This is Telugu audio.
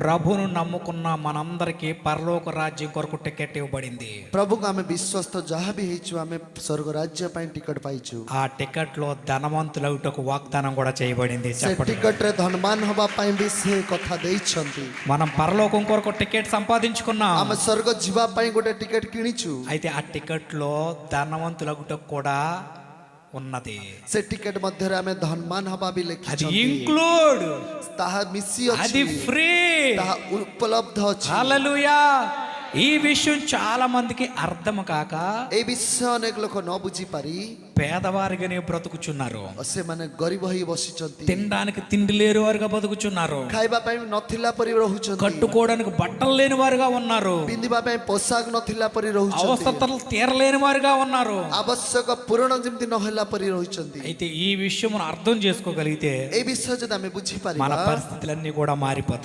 ప్రభును నమ్ముకున్న మనందరికీ పరలోక రాజ్యం కొరకు టికెట్ ఇవ్వబడింది ପ୍ରଭୁଙ୍କୁ ଆମେ ବିଶ୍ୱସ୍ତ ଯାହା ବି ହେଇଛୁ ଆମେ ସ୍ୱର୍ଗ ରାଜ୍ୟ ପାଇଁ ଟିକଟ ପାଇଛୁ ఆ టికెట్ లో ధనవంతులవుటకు వాగ్దానం కూడా చేయబడింది ସେ చెప్పండి ଟିକଟରେ ଧନବାନ ହବା ପାଇଁ ବି ସେ କଥା ଦେଇଛନ୍ତି మనం పరలోకం కొరకు టికెట్ సంపాదించుకున్నాం ଆମେ ସ୍ୱର୍ଗ ଯିବା ପାଇଁ ଗୋଟେ ଟିକେଟ କିଣିଛୁ అయితే ఆ టికెట్ లో ధనవంతులగుటకు కూడా ఉన్నది సెటికెట్ మధ్యలో ఆమె ధన్మాన్ హబాబి లిఖించి అది ఇంక్లూడ్ తహ మిస్సి అది ఫ్రీ తహ ఉపలబ్ధ హల్లెలూయా ఈ విషయం చాలా మందికి అర్థం కాక এই ବିଷୟ ଅନେକ ଲୋକ ନ ବୁଝିପାରି పేదవారిగానే బ్రతుకుచున్నారు ସେମାନେ ଗରିବ ହେଇ ବସିଛନ୍ତି తినడానికి తిండి లేని వారుగా బతుకుచున్నారు ଖାଇବା ପାଇଁ ନଥିଲା ପରି ରହୁଛନ୍ତି కట్టుకోవడానికి బట్టలు లేని వారుగా ఉన్నారు ପିନ୍ଧିବା ପାଇଁ ପୋଷାକ ନଥିଲା ପରି ରହୁଛନ୍ତି అవసరతలు తీరలేని వారుగా ఉన్నారు ଆବଶ୍ୟକ ପୂରଣ ଯେମିତି ନହେଲା ପରି ରହିଛନ୍ତି అయితే ఈ విషయం మనం అర్థం చేసుకోగలిగితే এই ବିଷୟ ଯଦି ଆମେ మన ବୁଝିପାରିବା పరిస్థితులన్నీ కూడా మారిపోతాయి